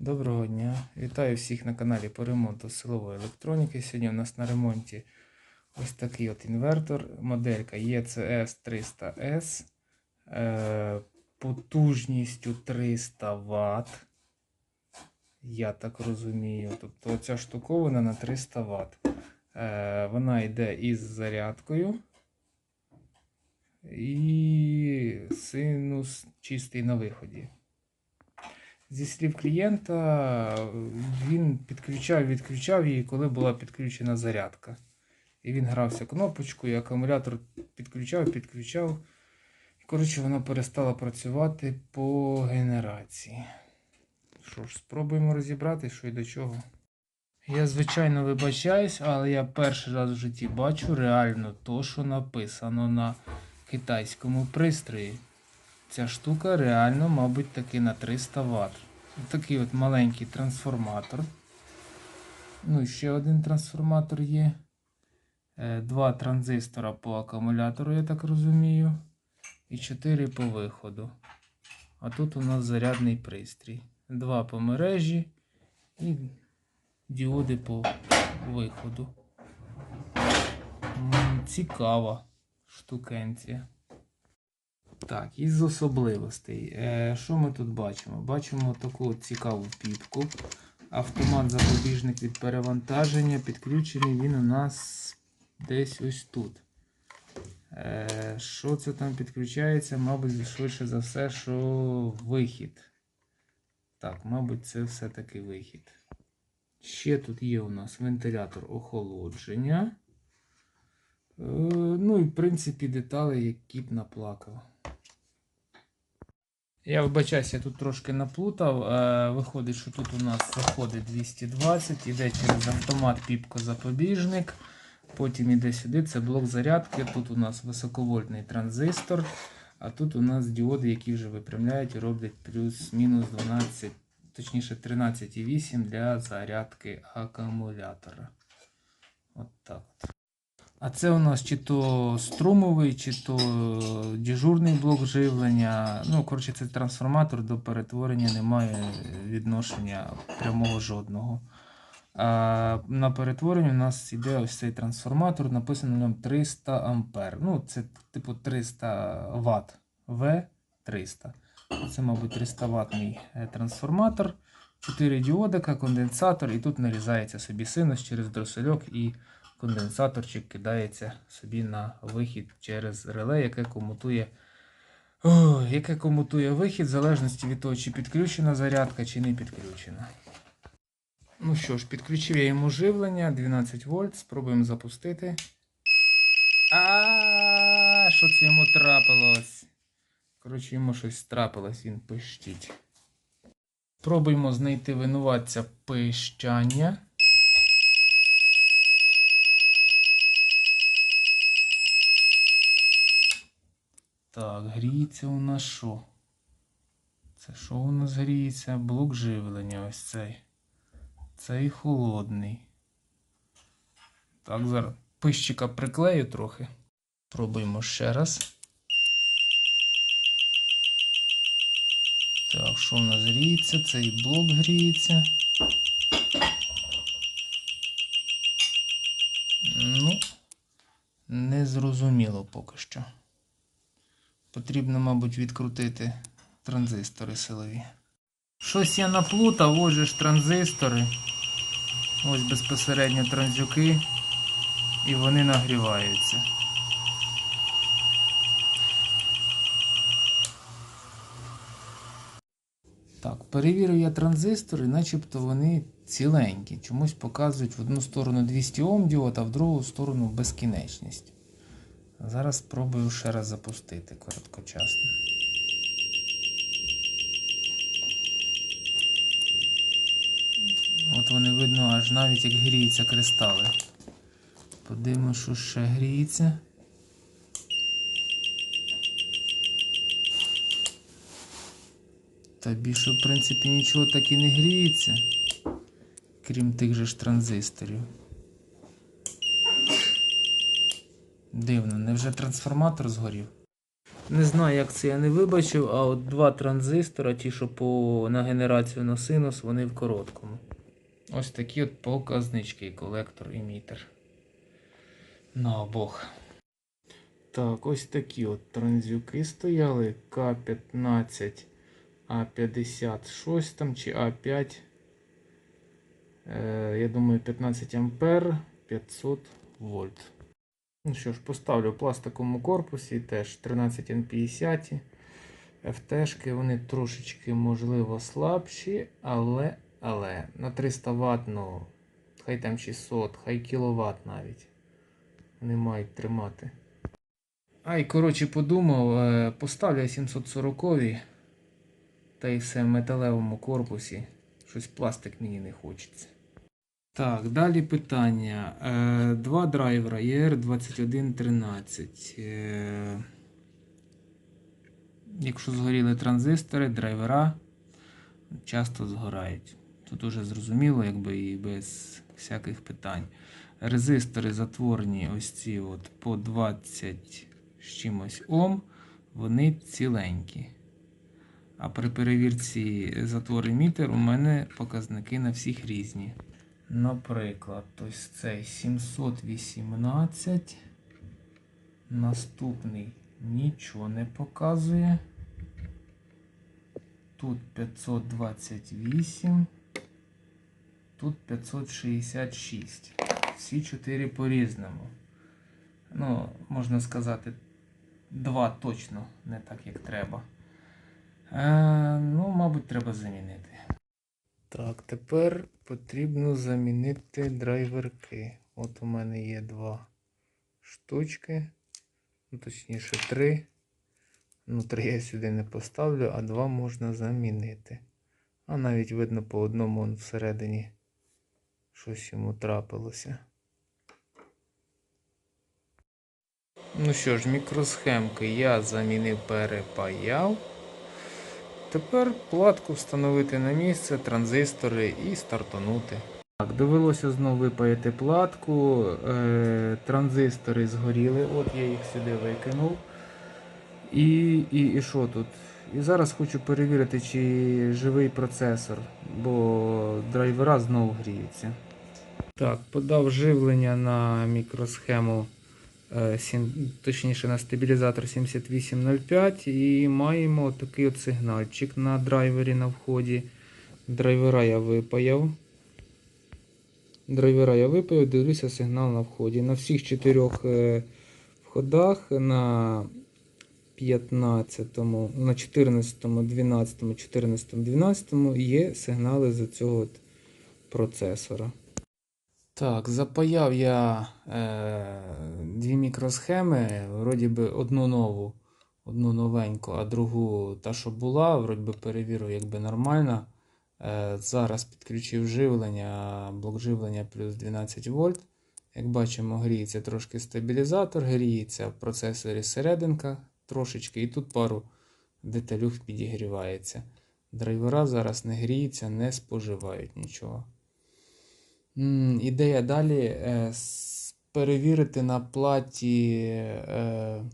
Доброго дня! Вітаю всіх на каналі по ремонту силової електроніки. Сьогодні у нас на ремонті ось такий от інвертор, моделька ECS 300S е, потужністю 300 Вт. Я так розумію. Тобто ця штуковина на 300 Вт. Е, вона йде із зарядкою. І синус чистий на виході. Зі слів клієнта, він підключав, відключав її, коли була підключена зарядка. І він грався кнопочкою, акумулятор підключав, підключав. І, коротше, вона перестала працювати по генерації. Що ж, спробуємо розібрати, що і до чого. Я, звичайно, вибачаюсь, але я перший раз в житті бачу реально то, що написано на китайському пристрої. Ця штука реально, мабуть, таки на 300 Вт. Такий от маленький трансформатор. Ну ще один трансформатор є. Е, Два транзистора по акумулятору, я так розумію. І 4 по виходу. А тут у нас зарядний пристрій. Два по мережі і діоди по виходу. Цікава штукенція. Так, із особливостей. Е, що ми тут бачимо? Бачимо таку цікаву піпку. Автомат запобіжник від перевантаження. Підключений він у нас десь ось тут. Е, що це там підключається? Мабуть, швидше за все, що вихід. Так, мабуть, це все-таки вихід. Ще тут є у нас вентилятор охолодження. Е, ну і в принципі деталі, які б наплакав. Я вибачаюся, я тут трошки наплутав. Е, виходить, що тут у нас заходить 220, іде через автомат піпко запобіжник. Потім іде сюди, це блок зарядки. Тут у нас високовольтний транзистор, а тут у нас діоди, які вже випрямляють і роблять плюс-мінус 12, точніше 13,8 для зарядки акумулятора. От так от. А це у нас чи то струмовий, чи то дежурний блок живлення. Ну, коротше, це трансформатор до перетворення не має відношення прямого жодного. А на перетворенні у нас йде ось цей трансформатор, написано на ньому 300 ампер. Ну, це типу 300 Вт. В300. Це, мабуть, 300 ватний е, трансформатор. 4 діодика, конденсатор, і тут нарізається собі синус через дросельок і конденсаторчик кидається собі на вихід через реле, яке комутує, о, яке комутує вихід, в залежності від того, чи підключена зарядка, чи не підключена. Ну що ж, підключив я йому живлення 12 вольт. Спробуємо запустити. А, що це йому трапилось? Коротше, йому щось трапилось, він пищить. Пробуємо знайти винуватця пищання. Так, гріється у нас що? Це що у нас гріється? Блок живлення ось цей. Цей холодний. Так, зараз пищика приклею трохи. Пробуємо ще раз. Так, що в нас гріється? Цей блок гріється. Ну, не зрозуміло поки що. Потрібно, мабуть, відкрутити транзистори силові. Щось я наплутав, ось же ж транзистори. Ось безпосередньо транзюки. І вони нагріваються. Так, перевірив я транзистори, начебто вони ціленькі. Чомусь показують в одну сторону 200 Ом діод, а в другу сторону безкінечність. Зараз спробую ще раз запустити короткочасно. От вони видно, аж навіть як гріються кристали. Подивимось, що ще гріється. Та більше, в принципі, нічого так і не гріється, крім тих же ж транзисторів. Дивно, невже трансформатор згорів? Не знаю, як це я не вибачив, а от два транзистора, ті, що по, на генерацію на синус, вони в короткому. Ось такі от показнички, колектор і мітер. На обох. Так, ось такі от транзюки стояли. К15, А56 там чи А5. Е, я думаю, 15 ампер 500 вольт. Ну що ж, поставлю в пластиковому корпусі теж 13 N50. FT-шки, вони трошечки, можливо, слабші, але, але на 300 Вт, ну, хай там 600, хай кіловат навіть. Вони мають тримати. Ай, коротше, подумав, е, поставлю 740 та і все в металевому корпусі. Щось пластик мені не хочеться. Так, далі питання. Е, Два драйвера ER2113. Е, Якщо згоріли транзистори, драйвера часто згорають. Тут уже зрозуміло, якби і без всяких питань. Резистори затворені ось ці от по 20 з чимось Ом, вони ціленькі. А при перевірці затвори мітер у мене показники на всіх різні. Наприклад, ось цей 718. Наступний нічого не показує. Тут 528. Тут 566. Всі чотири по-різному. Ну, можна сказати, два точно не так, як треба. Е, ну, мабуть, треба замінити. Так, тепер потрібно замінити драйверки. От у мене є два штучки. Ну, точніше, три. Ну, три я сюди не поставлю, а два можна замінити. А навіть видно по одному он всередині щось йому трапилося. Ну що ж, мікросхемки я замінив, перепаяв. Тепер платку встановити на місце, транзистори і стартанути. Так, довелося знову випаяти платку. Е, транзистори згоріли, от я їх сюди викинув. І, і, і що тут? І зараз хочу перевірити, чи живий процесор, бо драйвера знову гріються. Так, подав живлення на мікросхему, точніше на стабілізатор 7805 і маємо такий от сигнальчик на драйвері на вході. Драйвера я випаяв. Драйвера я випаяв, дивлюся сигнал на вході. На всіх чотирьох е, входах на 15, на 14, 12, 14, 12 є сигнали з цього от процесора. Так, запаяв я е, дві мікросхеми, вроді би одну нову, одну новеньку, а другу та, що була, вроді би перевірив, якби нормально. Е, зараз підключив живлення, блок живлення плюс 12 вольт. Як бачимо, гріється трошки стабілізатор, гріється в процесорі серединка трошечки, і тут пару деталюх підігрівається. Драйвера зараз не гріються, не споживають нічого. Ідея далі е, перевірити на платі, е,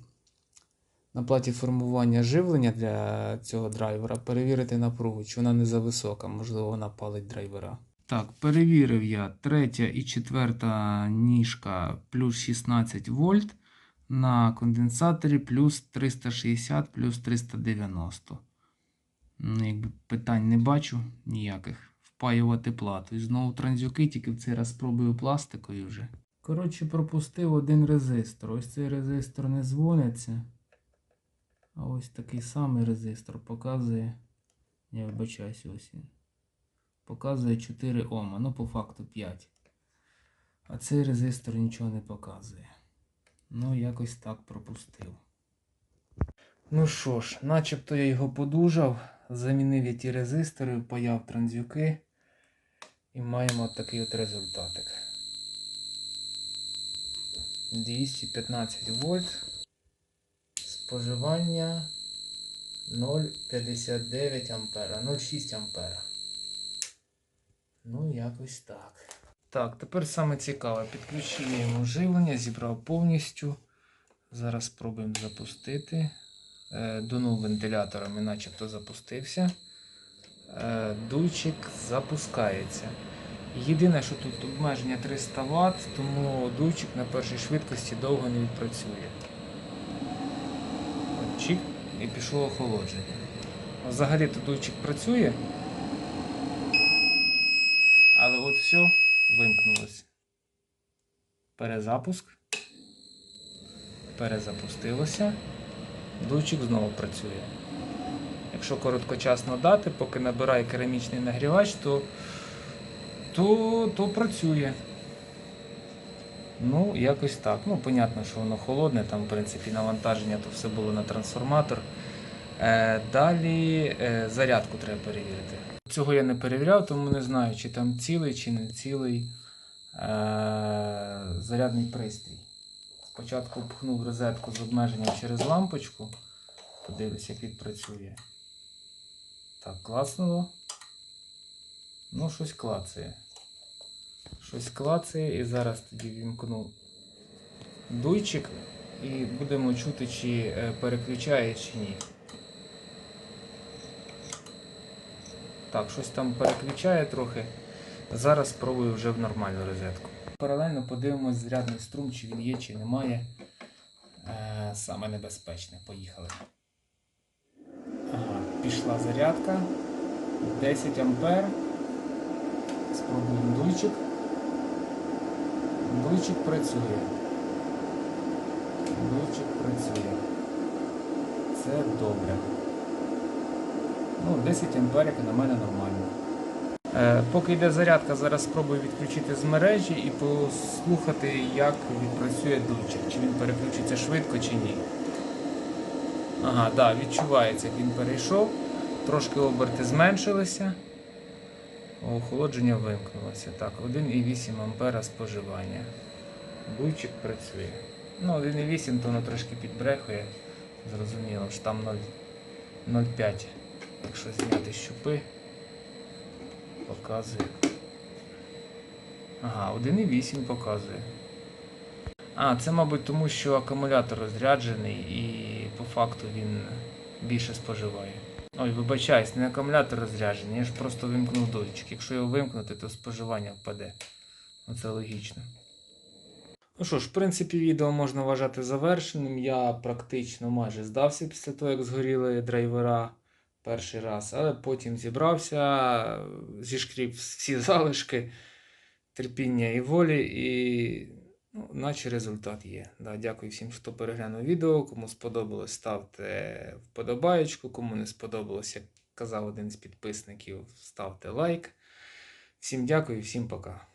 на платі формування живлення для цього драйвера, перевірити напругу, чи вона не зависока, можливо, вона палить драйвера. Так, перевірив я третя і четверта ніжка плюс 16 вольт на конденсаторі плюс 360 плюс 390. Ну, якби питань не бачу ніяких. Впаювати плату. І знову транзюки, тільки в цей раз спробую пластикою вже. Коротше, пропустив один резистор. Ось цей резистор не дзвониться. А ось такий самий резистор показує. Я вибачаюся, ось він. Показує 4 Ома. Ну, по факту 5. А цей резистор нічого не показує. Ну, якось так пропустив. Ну що ж, начебто я його подужав, замінив я ті резистори, впаяв транзюки і маємо от такий от результатик. 215 вольт. Споживання 0,59 ампера, 0,6 ампера. Ну, якось так. Так, тепер саме цікаве. Йому живлення, зібрав повністю. Зараз спробуємо запустити. е, дунув вентилятором і начебто запустився. Е, Дуйчик запускається. Єдине, що тут обмеження 300 Вт, тому дуйчик на першій швидкості довго не відпрацює. Чик і пішло охолодження. Взагалі то дуйчик працює. Але от все вимкнулось. Перезапуск. Перезапустилося. Дуйчик знову працює. Якщо короткочасно дати, поки набирає керамічний нагрівач, то, то, то працює. Ну, якось так. Ну, понятно, що воно холодне, там, в принципі, навантаження то все було на трансформатор. Е, далі е, зарядку треба перевірити. Цього я не перевіряв, тому не знаю, чи там цілий, чи не цілий е, зарядний пристрій. Спочатку пхнув розетку з обмеженням через лампочку. Подивлюсь, як відпрацює. Так, клацнуло. Ну, щось клацає. Щось клацає і зараз тоді вімкну дуйчик і будемо чути, чи е, переключає, чи ні. Так, щось там переключає трохи. Зараз спробую вже в нормальну розетку. Паралельно подивимось зарядний струм, чи він є, чи немає. Е, саме небезпечне. Поїхали. Пішла зарядка. 10 ампер. Спробуємо дуйчик. Дуйчик працює. Дуйчик працює. Це добре. Ну, 10 ампер, як на мене, нормально. Е, поки йде зарядка, зараз спробую відключити з мережі і послухати, як відпрацює дуйчик. Чи він переключиться швидко, чи ні. Ага, да, відчувається, як він перейшов. Трошки оберти зменшилися. Охолодження вимкнулося. Так, 1,8 ампера споживання. Буйчик працює. Ну, 1,8 то воно трошки підбрехує. Зрозуміло, що там 0,5. Якщо зняти щупи, показує. Ага, 1,8 показує. А, це, мабуть, тому що акумулятор розряджений і по факту він більше споживає. Ой, вибачаюсь, не акумулятор розряджений, я ж просто вимкнув датчик. Якщо його вимкнути, то споживання впаде. Ну це логічно. Ну що ж, в принципі, відео можна вважати завершеним. Я практично майже здався після того, як згоріли драйвера перший раз, але потім зібрався, зішкріп всі залишки терпіння і волі, і ну, наче результат є. Да, дякую всім, хто переглянув відео. Кому сподобалось, ставте вподобаєчку. Кому не сподобалось, як казав один з підписників, ставте лайк. Всім дякую, всім пока.